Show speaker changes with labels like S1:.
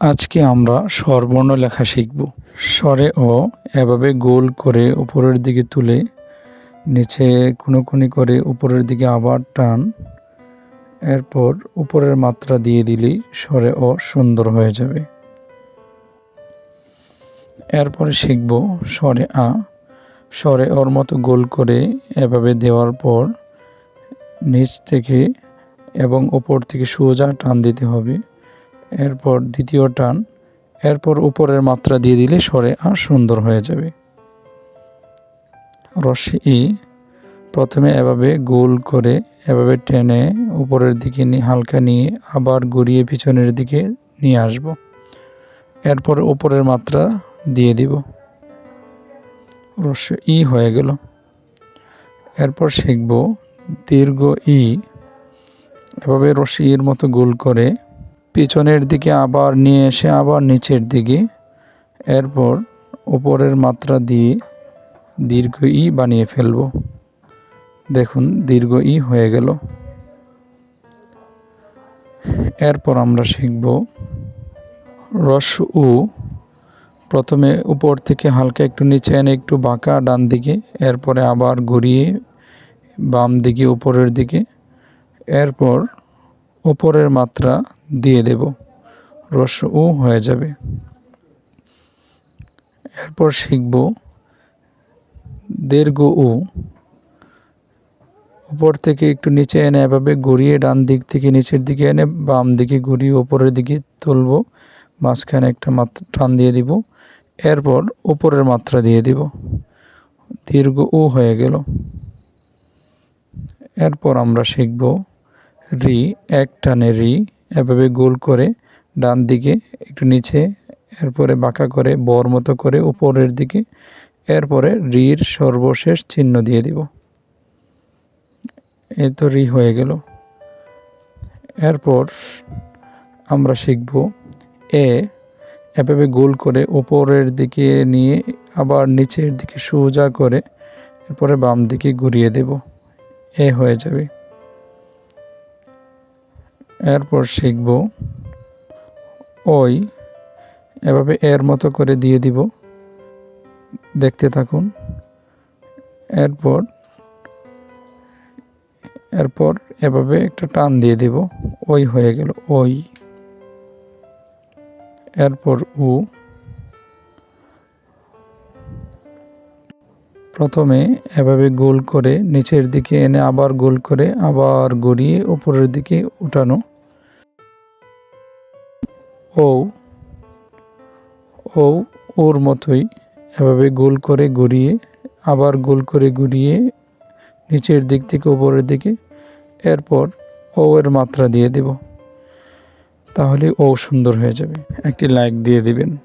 S1: আজকে আমরা স্বরবর্ণ লেখা শিখব। স্বরে ও এভাবে গোল করে উপরের দিকে তুলে নিচে কোনোকুনি করে উপরের দিকে আবার টান, এরপর উপরের মাত্রা দিয়ে দিলেই স্বরে ও সুন্দর হয়ে যাবে। এরপরে শিখব স্বরে আ। স্বরে ওর মতো গোল করে এভাবে দেওয়ার পর নিচ থেকে এবং ওপর থেকে সোজা টান দিতে হবে। এরপর দ্বিতীয় টান, এরপর উপরের মাত্রা দিয়ে দিলে স্বরে আর সুন্দর হয়ে যাবে। রসি ই, প্রথমে এভাবে গোল করে, এভাবে টেনে উপরের দিকে হালকা নিয়ে আবার ঘুরিয়ে পিছনের দিকে নিয়ে আসব। এরপর উপরের মাত্রা দিয়ে দিব। রস ই হয়ে গেল। এরপর শিখব দীর্ঘ ই। এভাবে রশি ইর মতো গোল করে পিছনের দিকে আবার নিয়ে এসে আবার নিচের দিকে। এরপর উপরের মাত্রা দিয়ে দীর্ঘ ই বানিয়ে ফেলব। দেখুন, দীর্ঘ ই হয়ে গেল। এরপর আমরা শিখব রস উ। প্রথমে উপর থেকে হালকা একটু নিচে এনে একটু বাঁকা ডান দিকে, এরপরে আবার ঘুরিয়ে বাম দিকে, উপরের দিকে। এরপর উপরের মাত্রা দিয়ে দেব। রস উ হয়ে যাবে। এরপর শিখব দীর্ঘ উ উপর থেকে একটু নিচে এনে এভাবে ঘুরিয়ে ডান দিক থেকে নিচের দিকে এনে বাম দিকে ঘুরিয়ে উপরের দিকে তুলব। মাঝখানে একটা মাত্রা টান দিয়ে দিব। এরপর উপরের মাত্রা দিয়ে দিব। দীর্ঘ উ হয়ে গেল। এরপর আমরা শিখব রি, এক টানে রি, এভাবে গোল করে ডান দিকে একটু নিচে, এরপরে বাঁকা করে, বর মতো করে উপরের দিকে, এরপরে রির সর্বশেষ চিহ্ন দিয়ে দিব। এ তো রি হয়ে গেল। এরপর আমরা শিখব এ, এভাবে গোল করে উপরের দিকে নিয়ে আবার নিচের দিকে সোজা করে, এরপরে বাম দিকে ঘুরিয়ে দেব। এ হয়ে যাবে। এরপর শিখব ওই, এভাবে এর মতো করে দিয়ে দিব। দেখতে থাকুন। এরপর এরপর এভাবে একটা টান দিয়ে দিব। ওই হয়ে গেল ওই। এরপর উ। প্রথমে এভাবে গোল করে নিচের দিকে এনে আবার গোল করে আবার গড়িয়ে উপরের দিকে উঠানো। ও ও, ওর মতোই এভাবে গোল করে ঘুরিয়ে আবার গোল করে ঘুরিয়ে নিচের দিক থেকে উপরের দিকে, এরপর ও এর মাত্রা দিয়ে দেব। তাহলে ও সুন্দর হয়ে যাবে। একটি লাইক দিয়ে দিবেন।